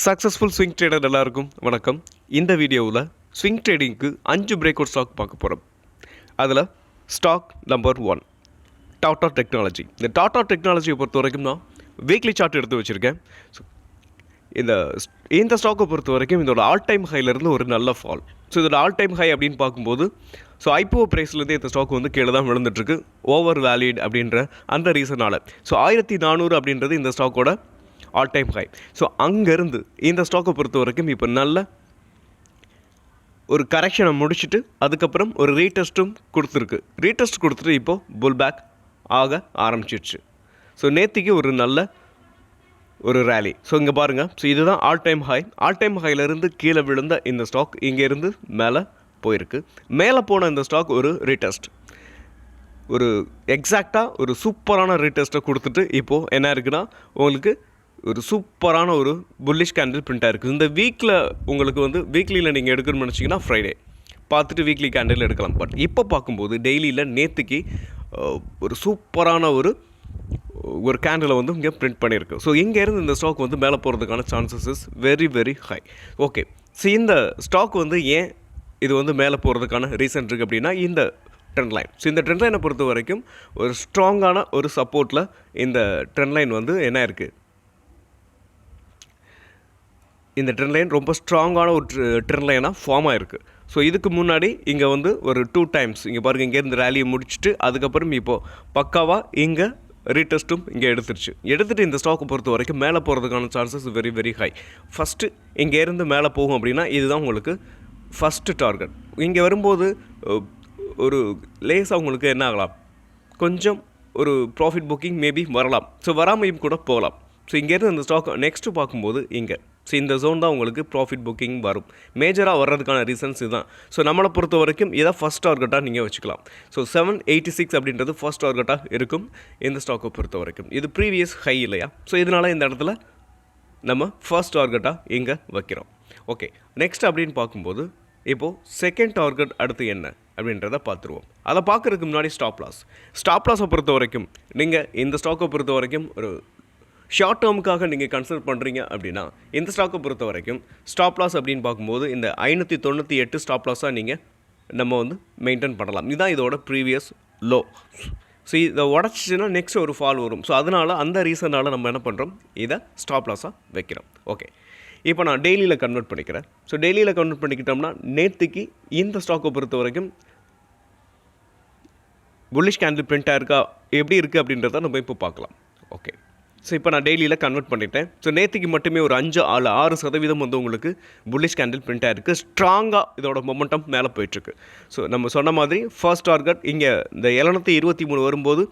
Successful swing trader எல்லாருக்கும் வணக்கம். இந்த வீடியோவில் ஸ்விங் ட்ரேடிங்க்கு அஞ்சு பிரேக் அவுட் ஸ்டாக் பார்க்க போகிறோம் அதில் stock number one Tata technology இந்த டாடா டெக்னாலஜியை பொறுத்த வரைக்கும் நான் வீக்லி சார்ட் எடுத்து வச்சுருக்கேன். ஸோ இந்த இந்த ஸ்டாக்கை பொறுத்த வரைக்கும் இதோட ஆல் டைம் ஹைலேருந்து ஒரு நல்ல ஃபால் ஸோ இதோட ஆல் டைம் ஹை அப்படின்னு பார்க்கும்போது ஸோ ஐபிஓ ப்ரைஸ்லேருந்து இந்த ஸ்டாக் வந்து கீழே தான் விழுந்துட்டுருக்கு. ஓவர் வேலிட் அப்படின்ற அந்த ரீசனால் ஸோ ஆயிரத்தி நானூறு அப்படின்றது இந்த ஸ்டாக்கோட ஆல் டைம் ஹை ஸோ அங்கேருந்து இந்த ஸ்டாக்கை பொறுத்த வரைக்கும் இப்போ நல்ல ஒரு கரெக்ஷனை முடிச்சுட்டு அதுக்கப்புறம் ஒரு ரீடெஸ்ட்டும் கொடுத்துருக்கு. ரீடெஸ்ட் கொடுத்துட்டு இப்போது புல் பேக் ஆக ஆரம்பிச்சிடுச்சு ஸோ நேத்திக்கு ஒரு நல்ல ஒரு ரேலி ஸோ இங்கே பாருங்கள் ஸோ இதுதான் all time high all time ஹைலேருந்து கீழே விழுந்த இந்த ஸ்டாக் இங்கேருந்து மேலே போயிருக்கு. மேலே போன இந்த ஸ்டாக் ஒரு ரீடெஸ்ட் ஒரு எக்ஸாக்டாக ஒரு சூப்பரான ரீடெஸ்ட்டை கொடுத்துட்டு இப்போது என்ன இருக்குன்னா உங்களுக்கு ஒரு சூப்பரான ஒரு புல்லிஷ் கேண்டில் பிரிண்ட் இருக்குது இந்த வீக்கில் உங்களுக்கு வந்து வீக்லியில் நீங்கள் எடுக்கணும்னு நினச்சிங்கன்னா ஃப்ரைடே பார்த்துட்டு வீக்லி கேண்டில் எடுக்கலாம். பட் இப்போ பார்க்கும்போது டெய்லியில் நேற்றுக்கு ஒரு சூப்பரான ஒரு ஒரு கேண்டிலை வந்து இங்கே பிரிண்ட் பண்ணியிருக்கு. ஸோ இங்கேருந்து இந்த ஸ்டாக் வந்து மேலே போகிறதுக்கான chances is very very high okay so இந்த ஸ்டாக் வந்து ஏன் இது வந்து மேலே போகிறதுக்கான ரீசன் இருக்குது அப்படின்னா இந்த ட்ரெண்ட் லைன் ஸோ இந்த ட்ரெண்ட் லைனை பொறுத்த வரைக்கும் ஒரு ஸ்ட்ராங்கான ஒரு சப்போர்ட்டில் இந்த ட்ரெண்ட் லைன் வந்து என்ன இருக்குது இந்த ட்ரெண்ட் லைன் ரொம்ப ஸ்ட்ராங்கான ஒரு ட்ரெண்ட் லைனாக ஃபார்ம் ஆயிருக்கு. ஸோ இதுக்கு முன்னாடி இங்கே வந்து ஒரு டூ டைம்ஸ் இங்கே பாருங்கள் இங்கேருந்து ரேலியை முடிச்சுட்டு அதுக்கப்புறம் இப்போது பக்காவாக இங்கே ரீடெஸ்ட்டும் இங்கே எடுத்துருச்சு. எடுத்துகிட்டு இந்த ஸ்டாக்கை பொறுத்த வரைக்கும் மேலே போகிறதுக்கான chances very very high first இங்கேருந்து மேலே போகும் அப்படின்னா இதுதான் உங்களுக்கு ஃபஸ்ட்டு டார்கெட் இங்கே வரும்போது ஒரு லேஸாக உங்களுக்கு என்ன ஆகலாம்? கொஞ்சம் ஒரு ப்ராஃபிட் புக்கிங் மேபி வரலாம். ஸோ வராமையும் கூட போகலாம். ஸோ இங்கேருந்து அந்த ஸ்டாக் நெக்ஸ்ட்டு பார்க்கும்போது இங்கே. ஸோ இந்த ஜோன் தான் உங்களுக்கு ப்ராஃபிட் புக்கிங் வரும். மேஜராக வர்றதுக்கான ரீசன்ஸ் இதுதான். ஸோ நம்மளை பொறுத்த வரைக்கும் இதை ஃபஸ்ட் டார்கெட்டாக நீங்கள் வச்சுக்கலாம். ஸோ செவன் எயிட்டி சிக்ஸ் அப்படின்றது ஃபர்ஸ்ட் டார்கெட்டாக இருக்கும் இந்த ஸ்டாக்கை பொறுத்த வரைக்கும் இது ப்ரீவியஸ் ஹை இல்லையா? ஸோ இதனால் இந்த இடத்துல நம்ம ஃபர்ஸ்ட் டார்கெட்டாக இங்கே வைக்கிறோம். ஓகே நெக்ஸ்ட் அப்படின்னு பார்க்கும்போது இப்போது செகண்ட் டார்கெட் அடுத்து என்ன அப்படின்றத பார்த்துருவோம். அதை பார்க்குறதுக்கு முன்னாடி ஸ்டாப் லாஸ் ஸ்டாப் லாஸை பொறுத்த வரைக்கும் நீங்கள் இந்த ஸ்டாக்கை பொறுத்த வரைக்கும் ஒரு ஷார்ட் டேர்முக்காக நீங்கள் கன்சிடர் பண்ணுறீங்க அப்படின்னா இந்த ஸ்டாக்கை பொறுத்த வரைக்கும் ஸ்டாப் லாஸ் அப்படின்னு பார்க்கும்போது இந்த ஐநூற்றி தொண்ணூற்றி எட்டு ஸ்டாப் லாஸாக நீங்கள் நம்ம வந்து மெயின்டைன் பண்ணலாம். இதுதான் இதோட ப்ரீவியஸ் லோ ஸோ இதை உடச்சிச்சின்னா நெக்ஸ்ட் ஒரு ஃபால் வரும். ஸோ அதனால் அந்த ரீசனால் நம்ம என்ன பண்ணுறோம் இதை ஸ்டாப் லாஸாக வைக்கிறோம். ஓகே இப்போ நான் டெய்லியில் கன்வெர்ட் பண்ணிக்கிறேன். ஸோ டெய்லியில் கன்வெர்ட் பண்ணிக்கிட்டோம்னா நேற்றுக்கு இந்த ஸ்டாக்கை பொறுத்த வரைக்கும் புல்லிஷ் கேண்டில் பிரிண்ட் ஆயிருக்கா எப்படி இருக்குது அப்படின்றத நம்ம இப்போ பார்க்கலாம். ஓகே ஸோ இப்போ நான் டெய்லியில் கன்வெர்ட் பண்ணிட்டேன். ஸோ நேற்றுக்கு மட்டுமே ஒரு அஞ்சு ஆள் ஆறு சதவீதம் வந்து உங்களுக்கு புல்லிஷ் கேண்டில் பிரிண்ட் இருக்குது ஸ்ட்ராங்காக இதோட மொமெண்டம் மேலே போயிட்டுருக்கு. ஸோ நம்ம சொன்ன மாதிரி ஃபர்ஸ்ட் டார்கெட் இங்கே இந்த எழுநூற்றி இருபத்தி மூணு வரும்போது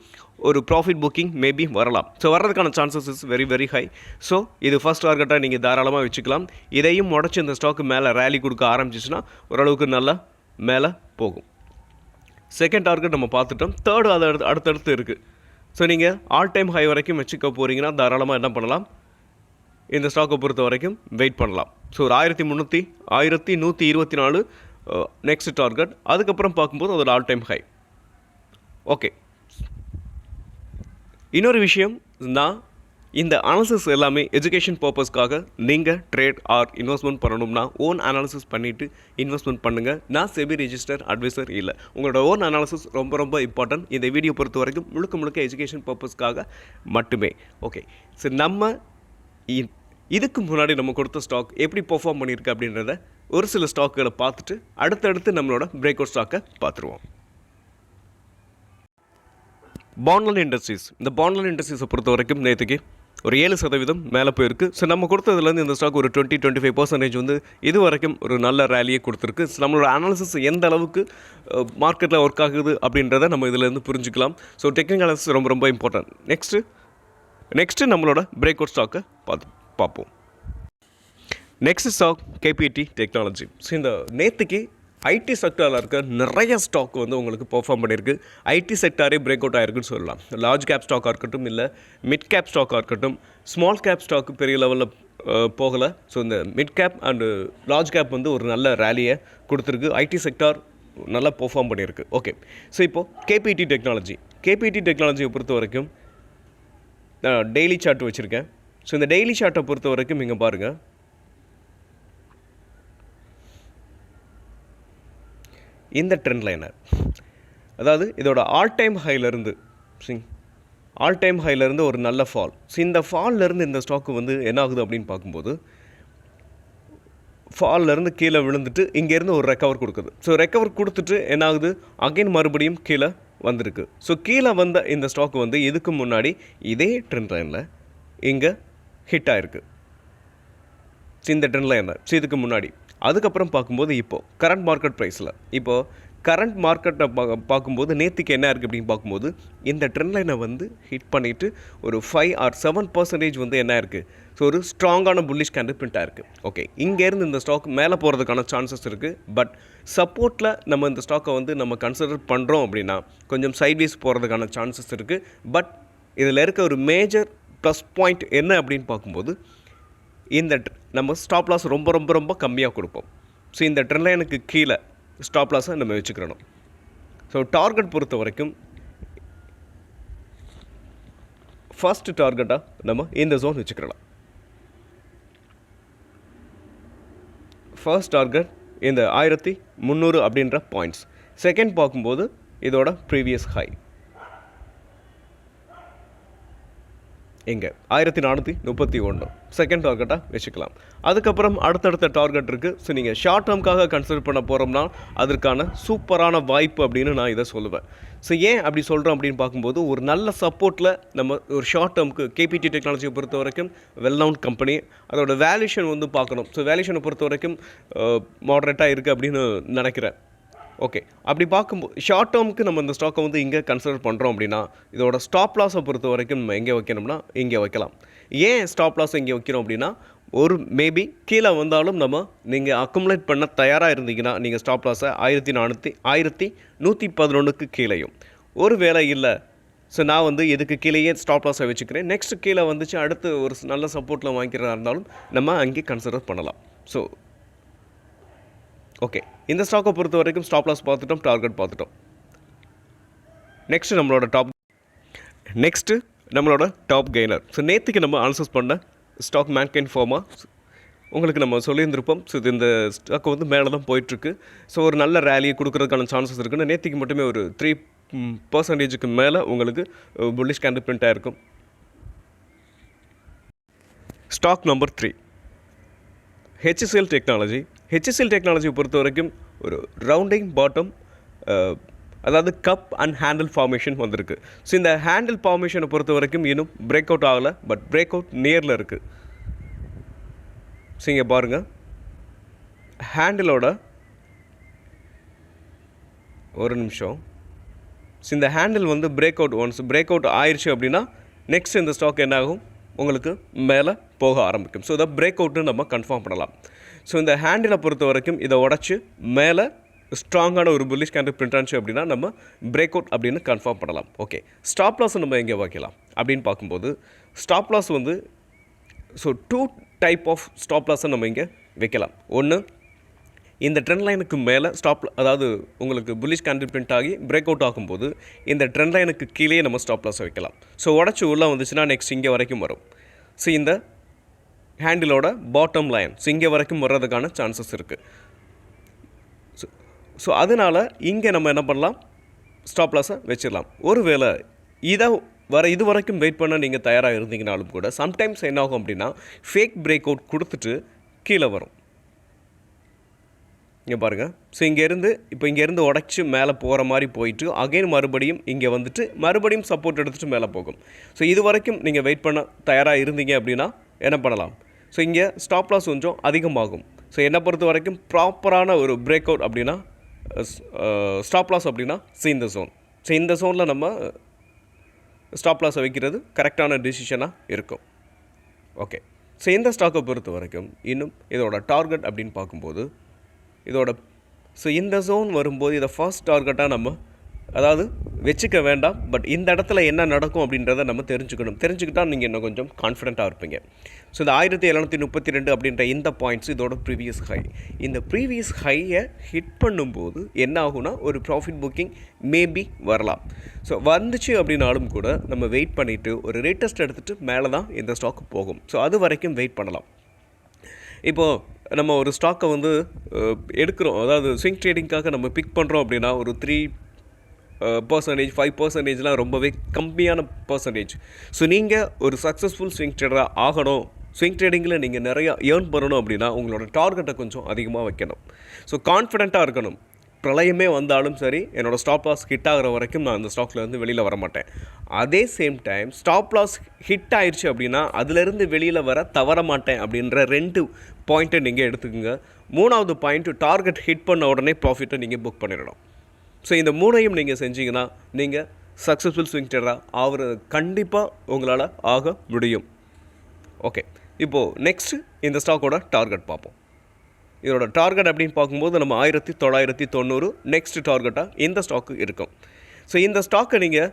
ஒரு ப்ராஃபிட் புக்கிங் மேபி வரலாம். ஸோ வர்றதுக்கான chances is very very high so இது ஃபர்ஸ்ட் டார்கெட்டாக நீங்கள் தாராளமாக வச்சுக்கலாம். இதையும் உடச்சி இந்த ஸ்டாக்கு மேலே ரேலி கொடுக்க ஆரம்பிச்சிச்சுன்னா ஓரளவுக்கு நல்லா மேலே போகும். செகண்ட் டார்கெட் நம்ம பார்த்துட்டோம். தேர்டு அது அடுத்து அடுத்தடுத்து இருக்குது ஸோ நீங்கள் ஆல் டைம் ஹை வரைக்கும் வச்சுக்க போகிறீங்கன்னா தாராளமாக என்ன பண்ணலாம்? இந்த ஸ்டாக்கை பொறுத்த வரைக்கும் வெயிட் பண்ணலாம். ஸோ ஒரு ஆயிரத்தி முந்நூற்றி ஆயிரத்தி நூற்றி இருபத்தி நாலு நெக்ஸ்ட் டார்கெட் அதுக்கப்புறம் பார்க்கும்போது அதோட ஆல் டைம் ஹை ஓகே இன்னொரு விஷயம் நான் இந்த அனாலிசிஸ் எல்லாமே எஜுகேஷன் பர்பஸ்க்காக நீங்கள் ட்ரேட் ஆர் இன்வெஸ்ட்மெண்ட் பண்ணணும்னா ஓன் அனாலிசிஸ் பண்ணிவிட்டு இன்வெஸ்ட்மெண்ட் பண்ணுங்கள் நான் செபி ரிஜிஸ்டர் அட்வைசர் இல்லை. உங்களோட ஓன் அனாலிசிஸ் ரொம்ப ரொம்ப இம்பார்ட்டன்ட் இந்த வீடியோ பொறுத்த வரைக்கும் முழுக்க முழுக்க எஜுகேஷன் பர்பஸ்க்காக மட்டுமே. ஓகே சரி நம்ம இ- இதுக்கு முன்னாடி நம்ம கொடுத்த ஸ்டாக் எப்படி பெர்ஃபார்ம் பண்ணியிருக்கு அப்படின்றத ஒரு சில ஸ்டாக்குகளை பார்த்துட்டு அடுத்தடுத்து நம்மளோட பிரேக் அவுட் ஸ்டாக்கை பார்த்துருவோம். பாண்ட்லன் இண்டஸ்ட்ரீஸ் இந்த பாண்ட்லன் இண்டஸ்ட்ரீஸை பொறுத்த வரைக்கும் நேற்றுக்கு ஒரு ஏழு சதவீதம் மேலே போயிருக்கு. ஸோ நம்ம கொடுத்ததுலேருந்து இந்த ஸ்டாக் ஒரு டுவெண்ட்டி டுவெண்ட்டி ஃபைவ் பர்சன்டேஜ் வந்து இது வரைக்கும் ஒரு நல்ல ரேலியை கொடுத்துருக்கு. ஸோ நம்மளோட அனாலிசிஸ் எந்த அளவுக்கு மார்க்கெட்டில் ஒர்க் ஆகுது அப்படின்றத நம்ம இதிலேருந்து புரிஞ்சுக்கலாம். ஸோ டெக்னிக்கல் அனாலிசிஸ் ரொம்ப ரொம்ப இம்பார்ட்டன்ட் நெக்ஸ்ட்டு நெக்ஸ்ட்டு நம்மளோட பிரேக் அவுட் ஸ்டாக்கை பார்த்து பார்ப்போம். Next stock KPIT technology so இந்த நேற்றுக்கு ஐடி செக்டாரில் இருக்க நிறைய ஸ்டாக் வந்து உங்களுக்கு பெர்ஃபார்ம் பண்ணியிருக்கு. ஐடி செக்டாரே பிரேக் அவுட் ஆயிருக்குன்னு சொல்லலாம். லார்ஜ் கேப் ஸ்டாக்காக இருக்கட்டும் இல்லை மிட் கேப் ஸ்டாக்காக இருக்கட்டும் ஸ்மால் கேப் ஸ்டாக்கு பெரிய லெவலில் போகலை. ஸோ இந்த mid cap and large cap வந்து ஒரு நல்ல ரேலியை கொடுத்துருக்கு. ஐடி செக்டார் நல்லா பெர்ஃபார்ம் பண்ணியிருக்கு. ஓகே ஸோ இப்போது கேபிடி டெக்னாலஜி கேபிடி டெக்னாலஜியை பொறுத்த வரைக்கும் நான் டெய்லி சார்ட் வச்சுருக்கேன். ஸோ இந்த டெய்லி சார்ட்டை பொறுத்த வரைக்கும் இங்கே பாருங்கள் இந்த ட்ரெண்ட் லைனர் அதாவது இதோட ஆல் டைம் ஹைலேருந்து சிங் ஆல் டைம் ஹைலேருந்து ஒரு நல்ல ஃபால் ஸோ இந்த ஃபால்லேருந்து இந்த ஸ்டாக்கு வந்து என்ன ஆகுது அப்படின்னு பார்க்கும்போது ஃபால்லேருந்து கீழே விழுந்துட்டு இங்கேருந்து ஒரு ரெக்கவர் கொடுக்குது. ஸோ ரெக்கவர் கொடுத்துட்டு என்ன ஆகுது அகைன் மறுபடியும் கீழே வந்திருக்கு. ஸோ கீழே வந்த இந்த ஸ்டாக் வந்து இதுக்கு முன்னாடி இதே ட்ரெண்ட் லைனில் இங்கே ஹிட் ஆகிருக்கு ஸோ இந்த ட்ரெண்ட் லைனில் ஸோ இதுக்கு முன்னாடி. அதுக்கப்புறம் பார்க்கும்போது இப்போது கரண்ட் மார்க்கெட் ப்ரைஸில் இப்போது கரண்ட் மார்க்கெட்டை பா பார்க்கும்போது நேற்றுக்கு என்ன இருக்குது அப்படின்னு பார்க்கும்போது இந்த ட்ரெண்ட் லைனை வந்து ஹிட் பண்ணிவிட்டு ஒரு ஃபைவ் ஆர் செவன் பர்சன்டேஜ் வந்து என்ன இருக்குது ஸோ ஒரு ஸ்ட்ராங்கான புல்லிஷ் கேண்டில் பிரிண்ட் இருக்குது ஓகே இங்கேருந்து இந்த ஸ்டாக் மேலே போகிறதுக்கான சான்சஸ் இருக்குது பட் சப்போர்ட்டில் நம்ம இந்த ஸ்டாக்கை வந்து நம்ம கன்சிடர் பண்ணுறோம் அப்படின்னா கொஞ்சம் சைட்வேஸ் போகிறதுக்கான சான்சஸ் இருக்குது பட் இதில் இருக்க ஒரு மேஜர் ப்ளஸ் பாயிண்ட் என்ன அப்படின்னு பார்க்கும்போது இந்த நம்ம ஸ்டாப் லாஸ் ரொம்ப ரொம்ப ரொம்ப கம்மியாக கொடுப்போம். ஸோ இந்த ட்ரெண்ட் லைனுக்கு கீழே ஸ்டாப் லாஸை நம்ம வச்சுக்கிறணும். ஸோ டார்கெட் பொறுத்த வரைக்கும் ஃபர்ஸ்ட் டார்கெட்டாக நம்ம இந்த ஜோன் வச்சுக்கிறலாம். ஃபர்ஸ்ட் டார்கெட் இந்த ஆயிரத்தி முந்நூறு அப்படின்ற பாயிண்ட்ஸ் செகண்ட் பார்க்கும்போது இதோட ப்ரீவியஸ் ஹை எங்கே? ஆயிரத்தி நானூற்றி முப்பத்தி ஒன்று செகண்ட் டார்கெட்டாக வச்சுக்கலாம். அதுக்கப்புறம் அடுத்தடுத்த டார்கெட் இருக்குது ஸோ நீங்கள் ஷார்ட் டேர்ம்காக கன்சிடர் பண்ண போகிறோம்னா அதற்கான சூப்பரான வாய்ப்பு அப்படின்னு நான் இதை சொல்லுவேன். ஸோ ஏன் அப்படி சொல்கிறோம் அப்படின்னு பார்க்கும்போது ஒரு நல்ல சப்போர்ட்டில் நம்ம ஒரு ஷார்ட் டேர்முக்கு கேபிடி டெக்னாலஜியை பொறுத்த வரைக்கும் வெல் நவுன் கம்பெனி அதோட வேல்யூஷன் வந்து பார்க்கணும். ஸோ வேல்யூஷனை பொறுத்த வரைக்கும் மாடரேட்டாக இருக்குது அப்படின்னு நினைக்கிறேன். ஓகே அப்படி பார்க்கும்போது ஷார்ட் டேர்முக்கு நம்ம இந்த ஸ்டாக்கை வந்து இங்கே கன்சிடர் பண்ணுறோம் அப்படின்னா இதோட ஸ்டாப் லாஸை பொறுத்த வரைக்கும் நம்ம எங்கே வைக்கணும்னா இங்கே வைக்கலாம். ஏன் ஸ்டாப் லாஸ் இங்கே வைக்கிறோம் அப்படின்னா ஒரு மேபி கீழே வந்தாலும் நம்ம நீங்கள் அக்குமுலேட் பண்ண தயாராக இருந்தீங்கன்னா நீங்கள் ஸ்டாப் லாஸை ஆயிரத்தி நானூற்றி ஆயிரத்தி நூற்றி பதினொன்றுக்கு கீழேயும். ஒரு வேலை இல்லை ஸோ நான் வந்து இதுக்கு கீழேயே ஸ்டாப் லாஸை வச்சுக்கிறேன்? நெக்ஸ்ட் கீழே வந்துச்சு அடுத்து ஒரு நல்ல சப்போர்ட்டில் வாங்கிக்கிறதா இருந்தாலும் நம்ம அங்கே கன்சிடர் பண்ணலாம். ஸோ ஓகே இந்த ஸ்டாக்கை பொறுத்த வரைக்கும் ஸ்டாப் லாஸ் பார்த்துட்டோம் டார்கெட் பார்த்துட்டோம். நெக்ஸ்ட் நம்மளோட டாப் நெக்ஸ்ட்டு நம்மளோட டாப் கெய்னர் ஸோ நேற்றுக்கு நம்ம ஆன்சர்ஸ் பண்ண ஸ்டாக் மேன்கைன் ஃபார்மா உங்களுக்கு நம்ம சொல்லியிருந்திருப்போம். ஸோ இது இந்த ஸ்டாக் வந்து மேலே தான் போயிட்டுருக்கு. ஸோ ஒரு நல்ல ரேலியை கொடுக்குறதுக்கான சான்சஸ் இருக்குன்னு நேற்றுக்கு மட்டுமே ஒரு த்ரீ பர்சன்டேஜுக்கு மேலே உங்களுக்கு புல்லிஷ் கேண்டில் பிரிண்ட் ஆயிருக்கும் stock number three HCL technology HSL டெக்னாலஜியை பொறுத்த வரைக்கும் ஒரு ரவுண்டிங் பாட்டம் அதாவது கப் அண்ட் ஹேண்டில் ஃபார்மேஷன் வந்திருக்கு. ஸோ இந்த ஹேண்டில் ஃபார்மேஷனை பொறுத்த வரைக்கும் இன்னும் பிரேக் அவுட் ஆகலை பட் பிரேக் அவுட் நியரில் இருக்குது ஸோ இங்கே பாருங்கள் ஹேண்டிலோட ஒரு நிமிஷம். ஸோ இந்த ஹேண்டில் வந்து break out once break out ஆயிடுச்சு அப்படின்னா நெக்ஸ்ட் இந்த ஸ்டாக் என்ன ஆகும் உங்களுக்கு மேலே போக ஆரம்பிக்கும். ஸோ இதை பிரேக் அவுட்னு நம்ம கன்ஃபார்ம் பண்ணலாம். ஸோ இந்த ஹேண்டிலை பொறுத்த வரைக்கும் இதை உடச்சி மேலே ஸ்ட்ராங்கான ஒரு புல்லிஷ் கேண்டில் பிரிண்ட் ஆச்சு அப்படின்னா நம்ம பிரேக் அவுட் அப்படின்னு கன்ஃபார்ம் பண்ணலாம். ஓகே ஸ்டாப் லாஸ் நம்ம எங்கே வைக்கலாம்? அப்படின்னு பார்க்கும்போது ஸ்டாப் லாஸ் வந்து so two type of stop லாஸை நம்ம இங்கே வைக்கலாம். ஒன்று இந்த ட்ரெண்ட் லைனுக்கு மேலே ஸ்டாப் அதாவது உங்களுக்கு புல்லிஷ் கேண்டில் பிரிண்ட் ஆகி பிரேக் அவுட் ஆகும்போது இந்த ட்ரெண்ட் லைனுக்கு கீழே நம்ம ஸ்டாப் லாஸை வைக்கலாம். ஸோ உடச்சி உள்ளே வந்துச்சுன்னா நெக்ஸ்ட் இங்கே வரைக்கும் வரும். ஸோ இந்த ஹேண்டிலோட பாட்டம் லைன் ஸோ இங்கே வரைக்கும் வர்றதுக்கான சான்சஸ் இருக்குது ஸோ ஸோ அதனால் இங்கே நம்ம என்ன பண்ணலாம்? ஸ்டாப் லாஸை வச்சிடலாம். ஒருவேளை இதை வர இது வரைக்கும் வெயிட் பண்ண நீங்கள் தயாராக இருந்தீங்கனாலும் கூட சம்டைம்ஸ் என்ன ஆகும் அப்படின்னா ஃபேக் பிரேக் அவுட் கொடுத்துட்டு கீழே வரும். இங்கே பாருங்கள் ஸோ இங்கேருந்து இப்போ இங்கேருந்து உடச்சி மேலே போகிற மாதிரி போயிட்டு அகைன் மறுபடியும் இங்கே வந்துட்டு மறுபடியும் சப்போர்ட் எடுத்துகிட்டு மேலே போகும். ஸோ இது வரைக்கும் நீங்கள் வெயிட் பண்ண தயாராக இருந்தீங்க அப்படின்னா என்ன பண்ணலாம்? ஸோ இங்கே ஸ்டாப் லாஸ் கொஞ்சம் அதிகமாகும். ஸோ என்னை பொறுத்த வரைக்கும் ப்ராப்பரான ஒரு பிரேக் அவுட் அப்படின்னா ஸ்டாப் லாஸ் அப்படின்னா ஸோ இந்த ஜோன் ஸோ இந்த ஜோனில் நம்ம ஸ்டாப் லாஸை வைக்கிறது கரெக்டான டிசிஷனாக இருக்கும். ஓகே ஸோ இந்த ஸ்டாக்கை பொறுத்த வரைக்கும் இன்னும் இதோட டார்கெட் அப்படின்னு பார்க்கும்போது இதோட ஸோ இந்த ஜோன் வரும்போது இதை ஃபர்ஸ்ட் டார்கெட்டாக நம்ம அதாவது வச்சுக்க வேண்டாம் பட் இந்த இடத்துல என்ன நடக்கும் அப்படின்றத நம்ம தெரிஞ்சுக்கணும். தெரிஞ்சுக்கிட்டால் நீங்கள் இன்னும் கொஞ்சம் கான்ஃபிடென்ட்டாக இருப்பீங்க. ஸோ இந்த ஆயிரத்தி எழுநூற்றி முப்பத்தி ரெண்டு அப்படின்ற இந்த பாயிண்ட்ஸ் இதோட ப்ரீவியஸ் ஹை இந்த ப்ரீவியஸ் ஹையை ஹிட் பண்ணும்போது என்ன ஆகும்னா ஒரு ப்ராஃபிட் புக்கிங் மேபி வரலாம். ஸோ வந்துச்சு அப்படின்னாலும் கூட நம்ம வெயிட் பண்ணிவிட்டு ஒரு ரேட்டஸ்ட் எடுத்துகிட்டு மேலே தான் இந்த ஸ்டாக் போகும். ஸோ அது வரைக்கும் வெயிட் பண்ணலாம். இப்போது நம்ம ஒரு ஸ்டாக்கை வந்து எடுக்கிறோம். அதாவது ஸ்விங் ட்ரேடிங்காக நம்ம பிக் பண்ணுறோம் அப்படின்னா ஒரு த்ரீ பர்சன்டேஜ் ஃபைவ் பர்சன்டேஜ்லாம் ரொம்பவே கம்மியான பர்சன்டேஜ் ஸோ நீங்கள் ஒரு சக்ஸஸ்ஃபுல் ஸ்விங் ட்ரேடராக ஆகணும். ஸ்விங் ட்ரேடிங்கில் நீங்கள் நிறையா ஏர்ன் பண்ணணும் அப்படின்னா உங்களோட டார்கெட்டை கொஞ்சம் அதிகமாக வைக்கணும். ஸோ கான்ஃபிடெண்ட்டாக இருக்கணும். பிரளயமே வந்தாலும் சரி என்னோட ஸ்டாப் லாஸ் ஹிட் ஆகிற வரைக்கும் நான் அந்த ஸ்டாக்ல இருந்து வெளியில் வர மாட்டேன். அதே same time stop loss hit ஆயிடுச்சு அப்படின்னா அதுலேருந்து வெளியில் வர தவற மாட்டேன் அப்படின்ற ரெண்டு பாயிண்ட்டை நீங்கள் எடுத்துக்கோங்க. மூணாவது பாயிண்ட் டார்கெட் ஹிட் பண்ண உடனே ப்ராஃபிட்டை நீங்கள் புக் பண்ணிடணும். ஸோ இந்த மூணையும் நீங்கள் செஞ்சீங்கன்னா நீங்கள் சக்ஸஸ்ஃபுல் ஸ்விங் ட்ரேடராக ஆகிறது கண்டிப்பாக உங்களால் ஆக முடியும். ஓகே இப்போது நெக்ஸ்ட்டு இந்த ஸ்டாக்கோட டார்கெட் பார்ப்போம். இதோட டார்கெட் அப்படின்னு பார்க்கும்போது நம்ம ஆயிரத்தி தொள்ளாயிரத்தி தொண்ணூறு நெக்ஸ்ட் டார்கெட்டாக இந்த ஸ்டாக்கு இருக்கும். ஸோ இந்த ஸ்டாக்கை நீங்கள்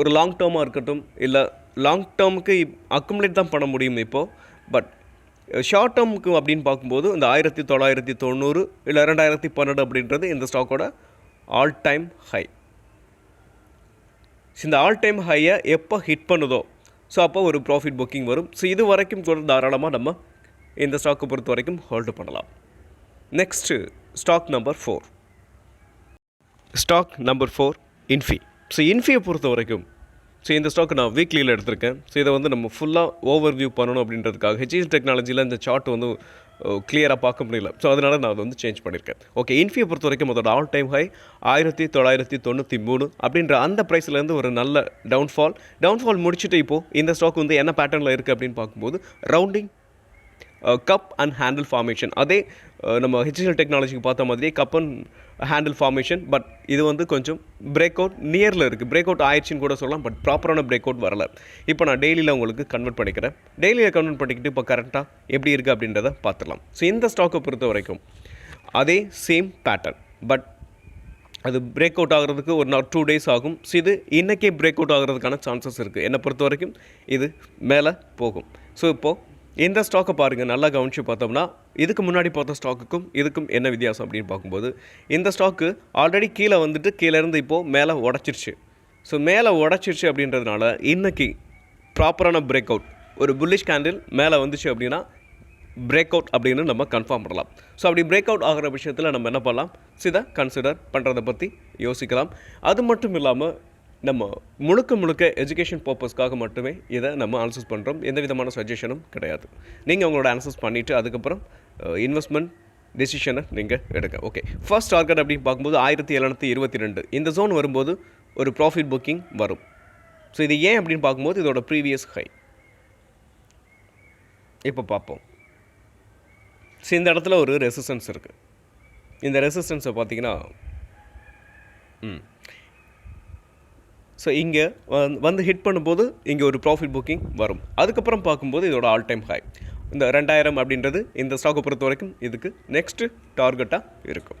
ஒரு லாங் டேர்மாக இருக்கட்டும் இல்லை லாங் டேர்முக்கு அக்குமுலேட் தான் பண்ண முடியும் இப்போது பட் ஷார்ட் டேர்முக்கு அப்படின்னு பார்க்கும்போது இந்த ஆயிரத்தி தொள்ளாயிரத்தி தொண்ணூறு இல்லை ரெண்டாயிரத்தி பன்னெண்டு அப்படின்றது இந்த ஸ்டாக்கோட ஆல் டைம் ஹை இந்த ஆல் டைம் ஹையை எப்போ ஹிட் பண்ணுதோ ஸோ அப்போ ஒரு ப்ராஃபிட் புக்கிங் வரும். ஸோ இது வரைக்கும் கூட தாராளமாக நம்ம இந்த ஸ்டாக்கை பொறுத்த வரைக்கும் ஹோல்டு பண்ணலாம். Next stock number four stock number four Infy so இன்ஃபியை பொறுத்த வரைக்கும் ஸோ இந்த ஸ்டாக் நான் வீக்லியில் எடுத்திருக்கேன். ஸோ இதை வந்து நம்ம ஃபுல்லாக ஓவர் வியூ பண்ணணும் அப்படின்றதுக்காக ஹெச்இஎஸ் டெக்னாலஜியில் இந்த சார்ட் வந்து கிளியராக பார்க்க முடியல. ஸோ அதனால் நான் அதை வந்து சேஞ்ச் பண்ணியிருக்கேன் ஓகே இன்ஃபியை பொறுத்த வரைக்கும் அதோட ஆல் டைம் ஹை ஆயிரத்தி தொள்ளாயிரத்தி தொண்ணூற்றி மூணு அப்படின்ற அந்த ப்ரைஸ்லேருந்து ஒரு நல்ல டவுன்ஃபால் டவுன்ஃபால் முடிச்சுட்டு இப்போது இந்த ஸ்டாக் வந்து என்ன பேட்டர்னில் இருக்குது அப்படின்னு பார்க்கும்போது rounding cup and handle formation அதே uh, நம்ம ஹெச்எல் டெக்னாலஜிக்கு பார்த்த மாதிரியே cup and handle formation but இது வந்து கொஞ்சம் பிரேக் அவுட் நியரில் இருக்குது பிரேக் அவுட் ஆயிடுச்சுன்னு கூட சொல்லலாம் பட் ப்ராப்பரான பிரேக் அவுட் வரல. இப்போ நான் டெய்லியில் உங்களுக்கு கன்வெர்ட் பண்ணிக்கிறேன். டெய்லியில் கன்வெர்ட் பண்ணிக்கிட்டு இப்போ கரெக்டாக எப்படி இருக்குது அப்படின்றத பார்த்துடலாம். ஸோ இந்த ஸ்டாக்கை பொறுத்த வரைக்கும் அதே சேம் பேட்டர்ன் பட் அது பிரேக் அவுட் ஆகிறதுக்கு ஒரு நாள் டூ டேஸ் ஆகும். ஸோ இது இன்றைக்கே பிரேக் அவுட் ஆகிறதுக்கான சான்சஸ் இருக்குது என்னை பொறுத்த வரைக்கும் இது மேலே போகும். ஸோ இப்போது இந்த ஸ்டாக்கை பாருங்கள் நல்லா கவனித்து பார்த்தோம்னா இதுக்கு முன்னாடி பார்த்த ஸ்டாக்குக்கும் இதுக்கும் என்ன வித்தியாசம் அப்படின்னு பார்க்கும்போது இந்த ஸ்டாக்கு ஆல்ரெடி கீழே வந்துட்டு கீழேருந்து இப்போது மேலே உடச்சிருச்சு. ஸோ மேலே உடச்சிருச்சு அப்படின்றதுனால இன்னைக்கு ப்ராப்பரான பிரேக் அவுட் ஒரு புல்லிஷ் கேண்டில் மேலே வந்துச்சு அப்படின்னா பிரேக் அவுட் அப்படின்னு நம்ம கன்ஃபார்ம் பண்ணலாம். ஸோ அப்படி பிரேக் அவுட் ஆகிற விஷயத்தில் நம்ம என்ன பண்ணலாம்? சிதை கன்சிடர் பண்ணுறதை பற்றி யோசிக்கலாம். அது மட்டும் இல்லாமல் நம்ம முழுக்க முழுக்க எஜுகேஷன் பர்பஸ்க்காக மட்டுமே இதை நம்ம அனலிசிஸ் பண்ணுறோம் எந்த விதமான சஜஷனும் கிடையாது. நீங்கள் உங்களோட அனலிசிஸ் பண்ணிவிட்டு அதுக்கப்புறம் இன்வெஸ்ட்மெண்ட் டெசிஷனை நீங்கள் எடுங்க. ஓகே ஃபர்ஸ்ட் டார்கெட் அப்படின்னு பார்க்கும்போது ஆயிரத்தி எழுநூற்றி இருபத்தி ரெண்டு இந்த ஜோன் வரும்போது ஒரு ப்ராஃபிட் புக்கிங் வரும். ஸோ இது ஏன் அப்படின்னு பார்க்கும்போது இதோட ப்ரீவியஸ் ஹை இப்போ பார்ப்போம். ஸோ இந்த இடத்துல ஒரு ரெசிஸ்டன்ஸ் இருக்குது இந்த ரெசிஸ்டன்ஸை பார்த்தீங்கன்னா ம். ஸோ இங்கே வந்து ஹிட் பண்ணும்போது இங்கே ஒரு ப்ராஃபிட் புக்கிங் வரும். அதுக்கப்புறம் பார்க்கும்போது இதோட ஆல் டைம் ஹை இந்த ரெண்டாயிரம் அப்படின்றது இந்த ஸ்டாக்கை பொறுத்த வரைக்கும் இதுக்கு நெக்ஸ்ட்டு டார்கெட்டாக இருக்கும்.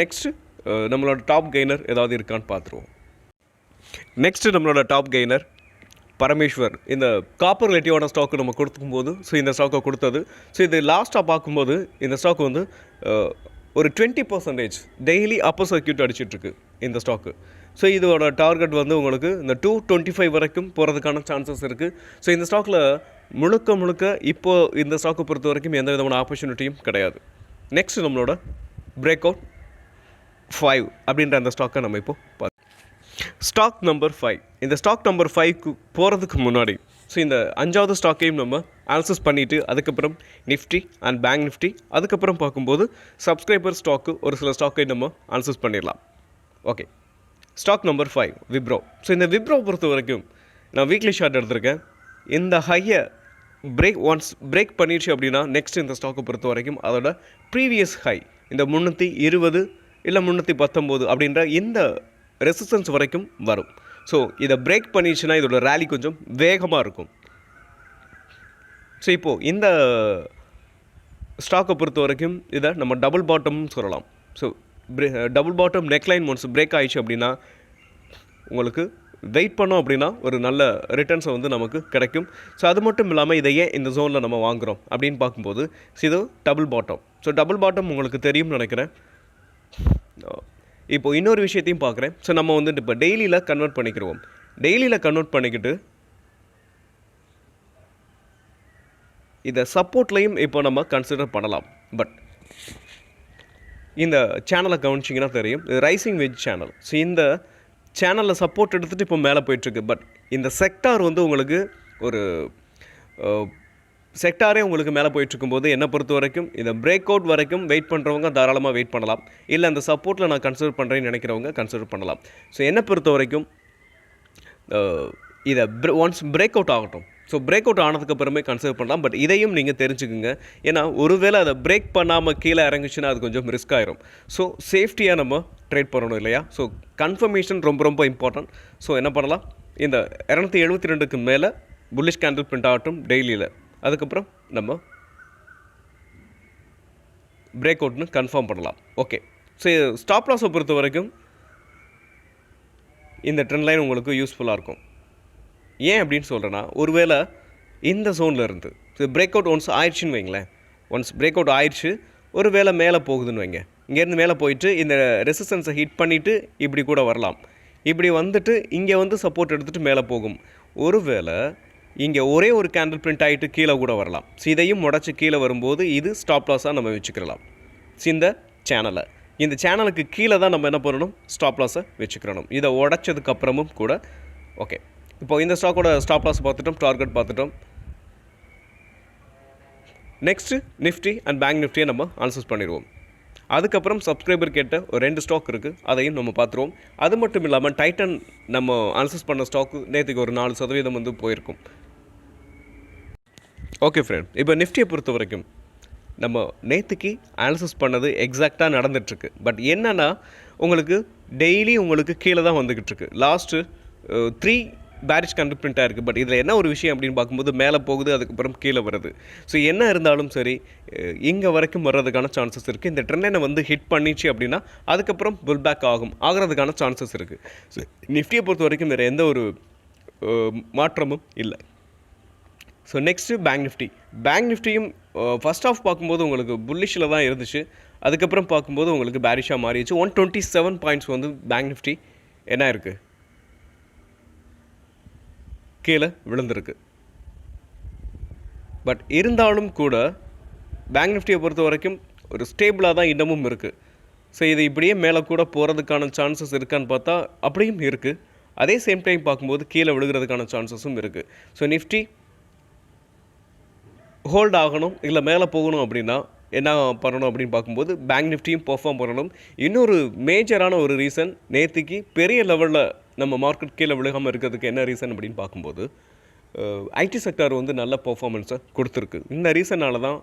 நெக்ஸ்ட்டு நம்மளோட டாப் கெய்னர் ஏதாவது இருக்கான்னு பார்த்துருவோம். நெக்ஸ்ட்டு நம்மளோட டாப் கெய்னர் பரமேஸ்வர். இந்த காப்பர் ரிலேட்டிவான ஸ்டாக்கு நம்ம கொடுக்கும்போது ஸோ இந்த ஸ்டாக்கை கொடுத்தது. ஸோ இது லாஸ்ட்டாக பார்க்கும்போது இந்த ஸ்டாக் வந்து ஒரு டுவெண்ட்டி பர்சன்டேஜ் டெய்லி அப்போ சர்க்கியூட் அடிச்சிட்ருக்கு இந்த ஸ்டாக்கு ஸோ இதோட டார்கெட் வந்து உங்களுக்கு இந்த டூ டுவெண்ட்டி ஃபைவ் வரைக்கும் போகிறதுக்கான சான்சஸ் இருக்குது ஸோ இந்த ஸ்டாக்கில் முழுக்க முழுக்க இப்போது இந்த ஸ்டாக்கை பொறுத்த வரைக்கும் எந்த விதமான ஆப்பர்ச்சுனிட்டியும் கிடையாது. நெக்ஸ்ட் நம்மளோட பிரேக் அவுட் ஃபைவ் அப்படின்ற அந்த ஸ்டாக்கை நம்ம இப்போது பார்த்து ஸ்டாக் நம்பர் ஃபைவ் இந்த ஸ்டாக் நம்பர் ஃபைவ்க்கு போகிறதுக்கு முன்னாடி ஸோ இந்த அஞ்சாவது ஸ்டாக்கையும் நம்ம அனலிசிஸ் பண்ணிவிட்டு அதுக்கப்புறம் நிஃப்டி அண்ட் பேங்க் நிஃப்டி அதுக்கப்புறம் பார்க்கும்போது சப்ஸ்கிரைபர் ஸ்டாக்கு ஒரு சில ஸ்டாக்கை நம்ம அனலிசிஸ் பண்ணிடலாம். Okay stock number five Wipro so இந்த விப்ரோ பொறுத்த வரைக்கும் நான் வீக்லி ஷார்ட் எடுத்திருக்கேன். இந்த ஹையை பிரேக் ஒன்ஸ் பிரேக் பண்ணிடுச்சு அப்படின்னா நெக்ஸ்ட் இந்த ஸ்டாக்கை பொறுத்த வரைக்கும் அதோட ப்ரீவியஸ் ஹை இந்த முந்நூற்றி இருபது இல்லை முந்நூற்றி பத்தொம்போது அப்படின்ற இந்த ரெசிஸ்டன்ஸ் வரைக்கும் வரும். ஸோ இதை பிரேக் பண்ணிடுச்சுன்னா இதோட ரேலி கொஞ்சம் வேகமாக இருக்கும். ஸோ இப்போது இந்த ஸ்டாக்கை பொறுத்த வரைக்கும் இதை நம்ம டபுள் பாட்டம்னு சொல்லலாம். So double bottom neckline once break ஆயிடுச்சு அப்படின்னா உங்களுக்கு வெயிட் பண்ணோம் அப்படின்னா ஒரு நல்ல ரிட்டர்ன்ஸை வந்து நமக்கு கிடைக்கும். ஸோ அது மட்டும் இல்லாமல் இதை ஏன் இந்த ஜோனில் நம்ம வாங்குகிறோம் அப்படின்னு பார்க்கும்போது இது double bottom so double bottom உங்களுக்கு தெரியும்னு நினைக்கிறேன். இப்போ இன்னொரு விஷயத்தையும் பார்க்குறேன். ஸோ நம்ம வந்துட்டு இப்போ டெய்லியில் கன்வெர்ட் பண்ணிக்கிடுவோம் டெய்லியில் கன்வெர்ட் பண்ணிக்கிட்டு இதை சப்போர்ட்லையும் இப்போ நம்ம கன்சிடர் பண்ணலாம். பட் இந்த சேனலை கவனிச்சிங்கன்னா தெரியும். இது ரைசிங் வெஜ் சேனல் ஸோ இந்த சேனலில் சப்போர்ட் எடுத்துகிட்டு இப்போ மேலே போயிட்டுருக்கு. பட் இந்த செக்டார் வந்து உங்களுக்கு ஒரு செக்டாரே உங்களுக்கு மேலே போயிட்டுருக்கும்போது என்னை பொறுத்த வரைக்கும் இந்த பிரேக் அவுட் வரைக்கும் வெயிட் பண்ணுறவங்க தாராளமாக வெயிட் பண்ணலாம். இல்லை அந்த சப்போர்ட்டில் நான் கன்சிடர் பண்ணுறேன்னு நினைக்கிறவங்க கன்சிடர் பண்ணலாம். ஸோ என்னை பொறுத்த வரைக்கும் இதை ஒன்ஸ் பிரேக் அவுட் ஆகட்டும். ஸோ பிரேக் அவுட் ஆனதுக்கப்புறமே கன்சிடர் பண்ணலாம். பட் இதையும் நீங்கள் தெரிஞ்சுக்குங்க. ஏன்னா ஒருவேளை அதை பிரேக் பண்ணாமல் கீழே இறங்குச்சுன்னா அது கொஞ்சம் ரிஸ்க் ஆயிரும். ஸோ சேஃப்டியாக நம்ம ட்ரேட் பண்ணணும் இல்லையா? ஸோ கன்ஃபர்மேஷன் ரொம்ப ரொம்ப இம்பார்ட்டன்ட் ஸோ என்ன பண்ணலாம்? இந்த இரநூத்தி எழுபத்தி ரெண்டுக்கு மேலே புல்லிஷ் கேண்டில் பிரிண்ட் ஆகட்டும் டெய்லியில் அதுக்கப்புறம் நம்ம பிரேக் அவுட்னு கன்ஃபார்ம் பண்ணலாம். ஓகே ஸோ ஸ்டாப் லாஸை பொறுத்த வரைக்கும் இந்த ட்ரெண்ட் லைன் உங்களுக்கு யூஸ்ஃபுல்லாக இருக்கும். ஏன் அப்படின்னு சொல்கிறேன்னா ஒருவேளை இந்த ஜோனில் இருந்து பிரேக் அவுட் ஒன்ஸ் ஆயிடுச்சுன்னு வைங்களேன். ஒன்ஸ் பிரேக் அவுட் ஆயிடுச்சு ஒரு வேளை மேலே போகுதுன்னு வைங்க. இங்கேருந்து மேலே போயிட்டு இந்த ரெசிஸ்டன்ஸை ஹிட் பண்ணிவிட்டு இப்படி கூட வரலாம். இப்படி வந்துட்டு இங்கே வந்து சப்போர்ட் எடுத்துகிட்டு மேலே போகும். ஒருவேளை இங்கே ஒரே ஒரு கேண்டில் பிரிண்ட் ஆகிட்டு கீழே கூட வரலாம். ஸோ இதையும் முடச்சி கீழே வரும்போது இது ஸ்டாப் லாஸாக நம்ம வச்சுக்கலாம் ஸோ இந்த சேனலை இந்த சேனலுக்கு கீழே தான் நம்ம என்ன பண்ணணும்? ஸ்டாப் லாஸை வச்சுக்கிறணும். இதை உடச்சதுக்கப்புறமும் கூட ஓகே இப்போ இந்த ஸ்டாக்கோட ஸ்டாப் லாஸ் பார்த்துட்டோம் டார்கெட் பார்த்துட்டோம். நெக்ஸ்ட்டு நிஃப்டி அண்ட் பேங்க் நிஃப்டியை நம்ம அனலைஸ் பண்ணிடுவோம். அதுக்கப்புறம் சப்ஸ்கிரைபர் கேட்ட ஒரு ரெண்டு ஸ்டாக் இருக்குது அதையும் நம்ம பார்த்துருவோம். அது மட்டும் இல்லாமல் டைட்டன் நம்ம அனலைஸ் பண்ண ஸ்டாக்கு நேற்றுக்கு ஒரு நாலு சதவீதம் வந்து போயிருக்கும். ஓகே ஃப்ரெண்ட் இப்போ நிஃப்டியை பொறுத்த வரைக்கும் நம்ம நேற்றுக்கு அனாலிசிஸ் பண்ணது எக்ஸாக்டாக நடந்துகிட்ருக்கு பட் என்னென்னா உங்களுக்கு டெய்லி உங்களுக்கு கீழே தான் வந்துக்கிட்டு இருக்கு லாஸ்ட்டு த்ரீ பேரிஷ் கண்டு பிரிண்ட்டாக இருக்குது பட் இதில் என்ன ஒரு விஷயம் அப்படின்னு பார்க்கும்போது மேலே போகுது அதுக்கப்புறம் கீழே வருது. ஸோ என்ன இருந்தாலும் சரி இங்கே வரைக்கும் வர்றதுக்கான சான்சஸ் இருக்குது இந்த ட்ரெண்டை வந்து ஹிட் பண்ணிச்சு அப்படின்னா அதுக்கப்புறம் புல் பேக் ஆகும். ஆகிறதுக்கான சான்சஸ் இருக்குது ஸோ நிஃப்டியை பொறுத்த வரைக்கும் வேறு எந்த ஒரு மாற்றமும் இல்லை. So next bank Nifty bank நிஃப்டியும் first half பார்க்கும்போது உங்களுக்கு புல்லிஷில் தான் இருந்துச்சு. அதுக்கப்புறம் பார்க்கும்போது உங்களுக்கு பேரிஷாக மாறிடுச்சு. ஒன் டுவெண்ட்டி செவன் பாயிண்ட்ஸ் வந்து பேங்க் நிஃப்டி என்ன இருக்குது கீழே விழுந்திருக்கு. பட் இருந்தாலும் கூட பேங்க் நிஃப்டியை பொறுத்த வரைக்கும் ஒரு ஸ்டேபிளாக தான் இன்னமும் இருக்குது ஸோ இது இப்படியே மேலே கூட போகிறதுக்கான சான்சஸ் இருக்கான்னு பார்த்தா அப்படியும் இருக்குது அதே சேம் டைம் பார்க்கும்போது கீழே விழுகிறதுக்கான சான்சஸும் இருக்குது ஸோ நிஃப்டி ஹோல்ட் ஆகணும் இல்லை மேலே போகணும் அப்படின்னா என்ன பண்ணணும் அப்படின்னு பார்க்கும்போது பேங்க் நிஃப்டியும் பெர்ஃபார்ம் பண்ணணும். இன்னொரு மேஜரான ஒரு ரீசன் நேற்றுக்கு பெரிய லெவலில் நம்ம மார்க்கெட் கீழே விழுகாமல் இருக்கிறதுக்கு என்ன ரீசன் அப்படின்னு பார்க்கும்போது ஐடி செக்டார் வந்து நல்ல பர்ஃபார்மன்ஸை கொடுத்துருக்கு. இந்த ரீசனால தான்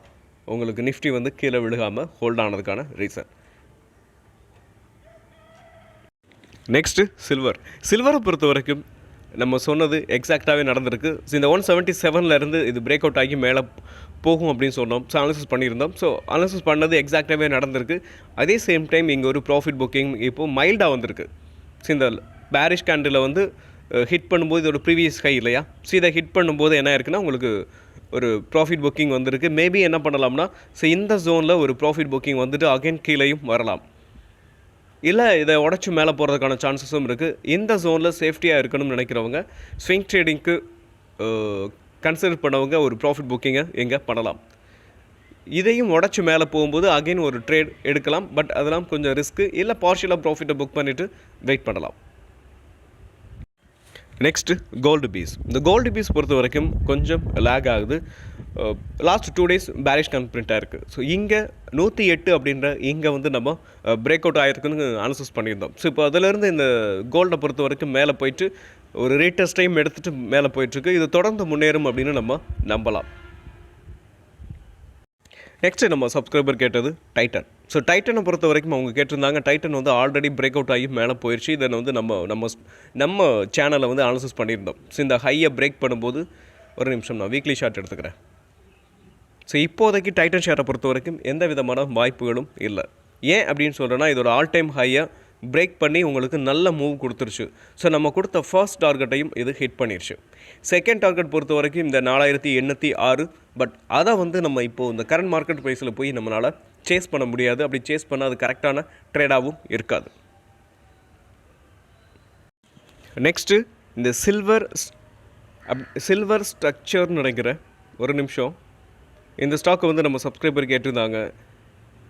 உங்களுக்கு நிஃப்டி வந்து கீழே விழுகாமல் ஹோல்ட் ஆனதுக்கான ரீசன் நெக்ஸ்ட்டு சில்வர் சில்வரை பொறுத்த வரைக்கும் நம்ம சொன்னது எக்ஸாக்டாகவே நடந்திருக்கு. ஸோ இந்த ஒன் செவன்ட்டி செவன்லேருந்து இது பிரேக் அவுட் ஆகி மேலே போகும் அப்படின்னு சொன்னோம். ஸோ அனாலிசிஸ் பண்ணியிருந்தோம். ஸோ அனாலிசிஸ் பண்ணது எக்ஸாக்டாகவே நடந்திருக்கு. அதே சேம் டைம் இங்கே ஒரு ப்ராஃபிட் புக்கிங் இப்போது மைல்டாக வந்திருக்கு. ஸோ இந்த பேரிஷ் கேண்டில் வந்து ஹிட் பண்ணும்போது இதோட ப்ரீவியஸ் ஹை இல்லையா? ஸோ இதை ஹிட் பண்ணும்போது என்ன இருக்குன்னா உங்களுக்கு ஒரு ப்ராஃபிட் புக்கிங் வந்திருக்கு. மேபி என்ன பண்ணலாம்னா ஸோ இந்த ஜோனில் ஒரு ப்ராஃபிட் புக்கிங் வந்துட்டு அகைன் கீழேயும் வரலாம். இல்லை இதை உடச்சி மேலே போகிறதுக்கான சான்சஸும் இருக்குது இந்த ஜோனில் சேஃப்டியாக இருக்கணும்னு நினைக்கிறவங்க ஸ்விங் ட்ரேடிங்க்கு கன்சிடர் பண்ணவங்க ஒரு ப்ராஃபிட் புக்கிங்கை எங்கே பண்ணலாம். இதையும் உடச்சி மேலே போகும்போது அகைன் ஒரு ட்ரேட் எடுக்கலாம். பட் அதெல்லாம் கொஞ்சம் ரிஸ்க்கு இல்லை பார்ஷியலாக ப்ராஃபிட்டை புக் பண்ணிவிட்டு வெயிட் பண்ணலாம். நெக்ஸ்ட்டு கோல்டு பீஸ் இந்த கோல்டு பீஸ் பொறுத்த வரைக்கும் கொஞ்சம் லேக் ஆகுது. லாஸ்ட் டூ டேஸ் பேரிஷ் கன்பிரிண்ட்டாக இருக்குது ஸோ இங்கே நூற்றி எட்டு அப்படின்ற இங்கே வந்து நம்ம பிரேக் அவுட் ஆகிருக்குன்னு அனசஸ் பண்ணியிருந்தோம். ஸோ இப்போ அதிலேருந்து இந்த கோல்டை பொறுத்த வரைக்கும் மேலே போயிட்டு ஒரு ரேட்டஸ்ட் டைம் எடுத்துகிட்டு மேலே போயிட்டுருக்கு. இது தொடர்ந்து முன்னேறும் அப்படின்னு நம்ம நம்பலாம். நெக்ஸ்ட்டு நம்ம சப்ஸ்கிரைபர் கேட்டது டைட்டன் ஸோ டைட்டனை பொறுத்த வரைக்கும் அவங்க கேட்டிருந்தாங்க டைட்டன் வந்து ஆல்ரெடி பிரேக் அவுட் ஆகி மேலே போயிடுச்சு இதை வந்து நம்ம நம்ம நம்ம சேனலை வந்து அனாலிசிஸ் பண்ணியிருந்தோம். ஸோ இந்த ஹையை பிரேக் பண்ணும்போது ஒரு நிமிஷம் நான் வீக்லி ஷார்ட் எடுத்துக்கிறேன். ஸோ இப்போதைக்கு டைட்டன் ஷேரை பொறுத்த வரைக்கும் எந்த விதமான வாய்ப்புகளும் இல்லை. ஏன் அப்படின்னு சொல்கிறேன்னா இதோட ஆல் டைம் ஹையை பிரேக் பண்ணி உங்களுக்கு நல்ல மூவ் கொடுத்துருச்சு. ஸோ நம்ம கொடுத்த ஃபர்ஸ்ட் டார்கெட்டையும் இது ஹிட் பண்ணிருச்சு. செகண்ட் டார்கெட் பொறுத்த வரைக்கும் இந்த நாலாயிரத்தி எண்ணூற்றி ஆறு பட் அதை வந்து நம்ம இப்போது இந்த கரண்ட் மார்க்கெட் ப்ரைஸில் போய் நம்மளால் சேஸ் பண்ண முடியாது. அப்படி சேஸ் பண்ணால் அது கரெக்டான ட்ரேடாகவும் இருக்காது. நெக்ஸ்ட்டு இந்த சில்வர் அப் சில்வர் ஸ்ட்ரக்சர்னு நினைக்கிற ஒரு நிமிஷம். இந்த ஸ்டாக்கை வந்து நம்ம சப்ஸ்கிரைபர் கேட்டிருந்தாங்க.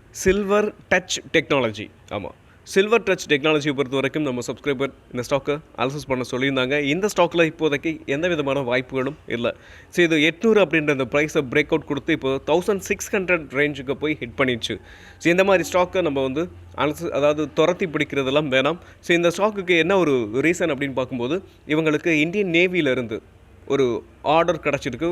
சில்வர் டச் டெக்னாலஜி ஆமாம் சில்வர் டச் டெக்னாலஜியை பொறுத்த வரைக்கும் நம்ம சப்ஸ்கிரைபர் இந்த ஸ்டாக்கை அலசஸ் பண்ண சொல்லியிருந்தாங்க. இந்த ஸ்டாக்கில் இப்போதைக்கு எந்த விதமான வாய்ப்புகளும் இல்லை. ஸோ இது எட்நூறு அப்படின்ற அந்த ப்ரைஸை பிரேக் அவுட் கொடுத்து இப்போ தௌசண்ட் சிக்ஸ் ஹண்ட்ரட் ரேஞ்சுக்கு போய் ஹிட் பண்ணிடுச்சு. ஸோ இந்த மாதிரி ஸ்டாக்கை நம்ம வந்து அலசு அதாவது துரத்தி பிடிக்கிறதெல்லாம் வேணாம். ஸோ இந்த ஸ்டாக்குக்கு என்ன ஒரு ரீசன் அப்படின்னு பார்க்கும்போது இவங்களுக்கு இந்தியன் நேவியிலேருந்து ஒரு ஆர்டர் கிடச்சிருக்கு.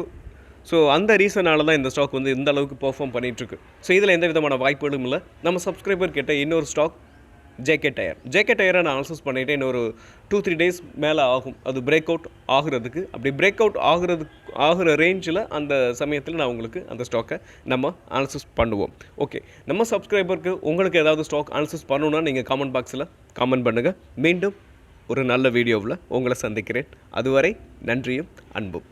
ஸோ அந்த ரீசனால தான் இந்த ஸ்டாக் வந்து இந்த அளவுக்கு பெர்ஃபார்ம் பண்ணிகிட்ருக்கு ஸோ இதில் எந்த விதமான வாய்ப்புகளும் இல்லை. நம்ம சப்ஸ்கிரைபர் கிட்ட இன்னொரு ஸ்டாக் ஜேகே டயர் ஜேகே டயரை நான் அனலைஸ் பண்ணிவிட்டு இன்னொரு டூ த்ரீ டேஸ் மேலே ஆகும். அது பிரேக் அவுட் ஆகுறதுக்கு. அப்படி பிரேக் அவுட் ஆகுறது ஆகிற ரேஞ்சில் அந்த சமயத்தில் நான் உங்களுக்கு அந்த ஸ்டாக்கை நம்ம அனலிசிஸ் பண்ணுவோம். ஓகே நம்ம சப்ஸ்கிரைபருக்கு உங்களுக்கு ஏதாவது ஸ்டாக் அனலிசிஸ் பண்ணணுன்னா நீங்கள் காமெண்ட் பாக்ஸில் காமெண்ட் பண்ணுங்கள் மீண்டும் ஒரு நல்ல வீடியோவில் உங்களை சந்திக்கிறேன். அதுவரை நன்றியும் அன்பும்.